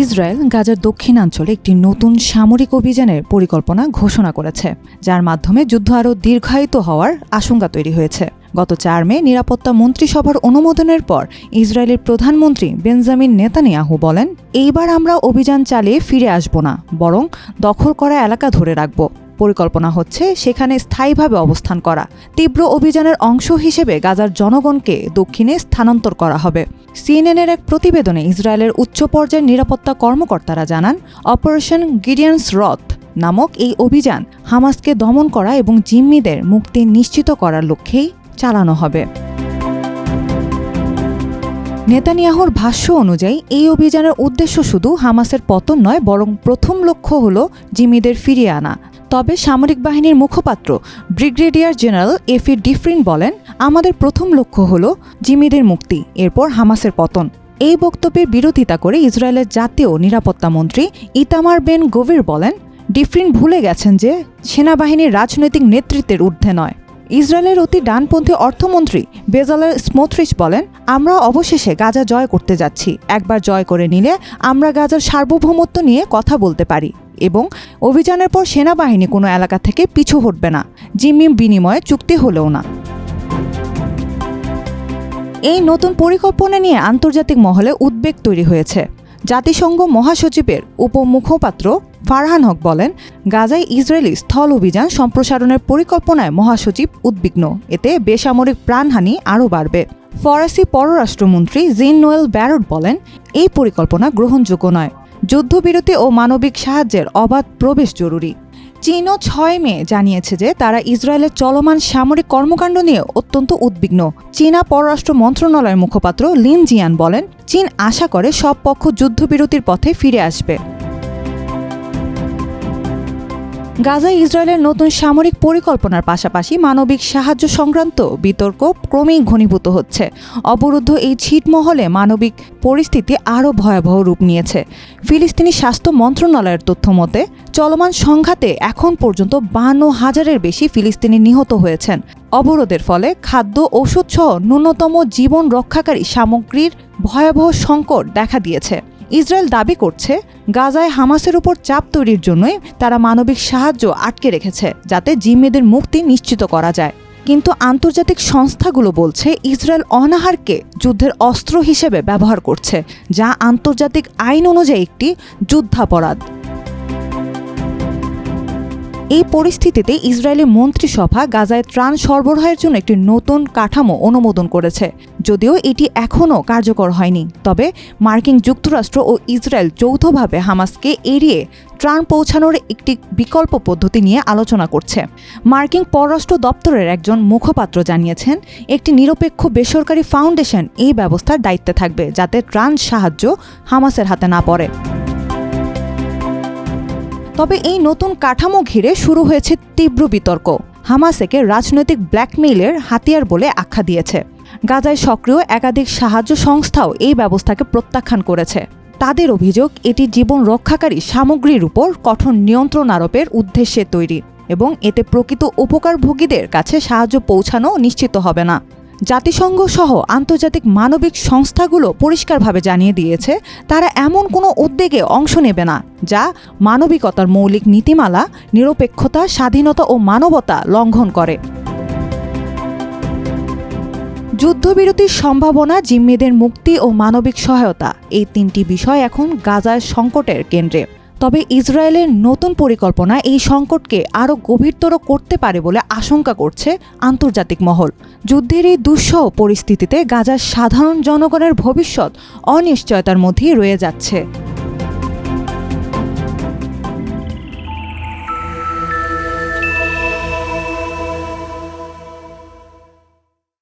Israel গাজার দক্ষিণাঞ্চলে একটি নতুন সামরিক অভিযানের পরিকল্পনা ঘোষণা করেছে, যার মাধ্যমে যুদ্ধ আরও দীর্ঘায়িত হওয়ার আশঙ্কা তৈরি হয়েছে। গত চার মে নিরাপত্তা মন্ত্রিসভার অনুমোদনের পর ইসরায়েলের প্রধানমন্ত্রী বেঞ্জামিন নেতানিয়াহু বলেন, এইবার আমরা অভিযান চালিয়ে ফিরে আসব না, বরং দখল করা এলাকা ধরে রাখব। পরিকল্পনা হচ্ছে সেখানে স্থায়ীভাবে অবস্থান করা। তীব্র অভিযানের অংশ হিসেবে গাজার জনগণকে দক্ষিণে স্থানান্তর করা হবে। সিএনএনের এক প্রতিবেদনে ইসরায়েলের উচ্চ পর্যায়ের নিরাপত্তা কর্মকর্তারা জানান, অপারেশন গিডিয়ান্স রথ নামক এই অভিযান হামাসকে দমন করা এবং জিম্মিদের মুক্তি নিশ্চিত করার লক্ষ্যেই চালানো হবে। নেতানিয়াহুর ভাষ্য অনুযায়ী, এই অভিযানের উদ্দেশ্য শুধু হামাসের পতন নয়, বরং প্রথম লক্ষ্য হল জিম্মিদের ফিরিয়ে আনা। তবে সামরিক বাহিনীর মুখপাত্র ব্রিগেডিয়ার জেনারেল এফ এ ডিফরিন বলেন, আমাদের প্রথম লক্ষ্য হল জিমিদের মুক্তি, এরপর হামাসের পতন। এই বক্তব্যের বিরোধিতা করে ইসরায়েলের জাতীয় নিরাপত্তা মন্ত্রী ইতামার বেন গভীর বলেন, ডিফরিন ভুলে গেছেন যে সেনাবাহিনীর রাজনৈতিক নেতৃত্বের ঊর্ধ্বে নয়। ইসরায়েলের অতি ডানপন্থী অর্থমন্ত্রী বেজালের স্মোথরিচ বলেন, আমরা অবশেষে গাজা জয় করতে যাচ্ছি। একবার জয় করে নিলে আমরা গাজার সার্বভৌমত্ব নিয়ে কথা বলতে পারি এবং অভিযানের পর সেনাবাহিনী কোনো এলাকা থেকে পিছু হটবে না। জিম্মি বিনিময়ে চুক্তি হলেও না। এই নতুন পরিকল্পনা নিয়ে আন্তর্জাতিক মহলে উদ্বেগ তৈরি হয়েছে। জাতিসংঘ মহাসচিবের উপমুখপাত্র ফারহান হক বলেন, গাজায় ইসরায়েলি স্থল অভিযান সম্প্রসারণের পরিকল্পনায় মহাসচিব উদ্বিগ্ন। এতে বেসামরিক প্রাণহানি আরও বাড়বে। ফরাসি পররাষ্ট্রমন্ত্রী জিন নোয়েল ব্যারড বলেন, এই পরিকল্পনা গ্রহণযোগ্য নয়। যুদ্ধবিরতি ও মানবিক সাহায্যের অবাধ প্রবেশ জরুরি। চীনও ছয় মে জানিয়েছে যে তারা ইসরায়েলের চলমান সামরিক কর্মকাণ্ড নিয়ে অত্যন্ত উদ্বিগ্ন। চীনা পররাষ্ট্র মন্ত্রণালয়ের মুখপাত্র লিন জিয়ান বলেন, চীন আশা করে সব পক্ষ যুদ্ধবিরতির পথে ফিরে আসবে। গাজায় ইসরায়েলের নতুন সামরিক পরিকল্পনার পাশাপাশি মানবিক সাহায্য সংক্রান্ত বিতর্ক ক্রমেই ঘনীভূত হচ্ছে। অবরুদ্ধ এই ছিটমহলে মানবিক পরিস্থিতি আরও ভয়াবহ রূপ নিয়েছে। ফিলিস্তিনি স্বাস্থ্য মন্ত্রণালয়ের তথ্য মতে, চলমান সংঘাতে এখন পর্যন্ত বান্ন হাজারের বেশি ফিলিস্তিনি নিহত হয়েছেন। অবরোধের ফলে খাদ্য ওষুধসহ ন্যূনতম জীবন রক্ষাকারী সামগ্রীর ভয়াবহ সংকট দেখা দিয়েছে। ইসরায়েল দাবি করছে, গাজায় হামাসের উপর চাপ তৈরির জন্যই তারা মানবিক সাহায্য আটকে রেখেছে, যাতে জিম্মেদের মুক্তি নিশ্চিত করা যায়। কিন্তু আন্তর্জাতিক সংস্থাগুলো বলছে, ইসরায়েল অনাহারকে যুদ্ধের অস্ত্র হিসেবে ব্যবহার করছে, যা আন্তর্জাতিক আইন অনুযায়ী একটি যুদ্ধাপরাধ। এই পরিস্থিতিতে ইসরায়েলি মন্ত্রিসভা গাজায় ত্রাণ সরবরাহের জন্য একটি নতুন কাঠামো অনুমোদন করেছে। যদিও এটি এখনও কার্যকর হয়নি। তবে মার্কিন যুক্তরাষ্ট্র ও ইসরায়েল যৌথভাবে হামাসকে এড়িয়ে ত্রাণ পৌঁছানোর একটি বিকল্প পদ্ধতি নিয়ে আলোচনা করছে। মার্কিন পররাষ্ট্র দপ্তরের একজন মুখপাত্র জানিয়েছেন, একটি নিরপেক্ষ বেসরকারি ফাউন্ডেশন এই ব্যবস্থার দায়িত্বে থাকবে যাতে ত্রাণ সাহায্য হামাসের হাতে না পড়ে। তবে এই নতুন কাঠামো ঘিরে শুরু হয়েছে তীব্র বিতর্ক। হামাস একে রাজনৈতিক ব্ল্যাকমেইলের হাতিয়ার বলে আখ্যা দিয়েছে। গাজায় সক্রিয় একাধিক সাহায্য সংস্থাও এই ব্যবস্থাকে প্রত্যাখ্যান করেছে। তাদের অভিযোগ, এটি জীবন রক্ষাকারী সামগ্রীর উপর কঠোর নিয়ন্ত্রণ আরোপের উদ্দেশ্যে তৈরি এবং এতে প্রকৃত উপকারভোগীদের কাছে সাহায্য পৌঁছানো নিশ্চিত হবে না। জাতিসংঘ সহ আন্তর্জাতিক মানবিক সংস্থাগুলো পরিষ্কারভাবে জানিয়ে দিয়েছে, তারা এমন কোনো উদ্যোগে অংশ নেবে না, যা মানবিকতার মৌলিক নীতিমালা, নিরপেক্ষতা, স্বাধীনতা ও মানবতা লঙ্ঘন করে। যুদ্ধবিরতির সম্ভাবনা, জিম্মিদের মুক্তি ও মানবিক সহায়তা, এই তিনটি বিষয় এখন গাজার সংকটের কেন্দ্রে। তবে ইসরায়েলের নতুন পরিকল্পনা এই সংকটকে আরও গভীরতর করতে পারে বলে আশঙ্কা করছে আন্তর্জাতিক মহল। যুদ্ধের এই দুঃসহ পরিস্থিতিতে গাজার সাধারণ জনগণের ভবিষ্যৎ অনিশ্চয়তার মধ্যেই রয়ে যাচ্ছে।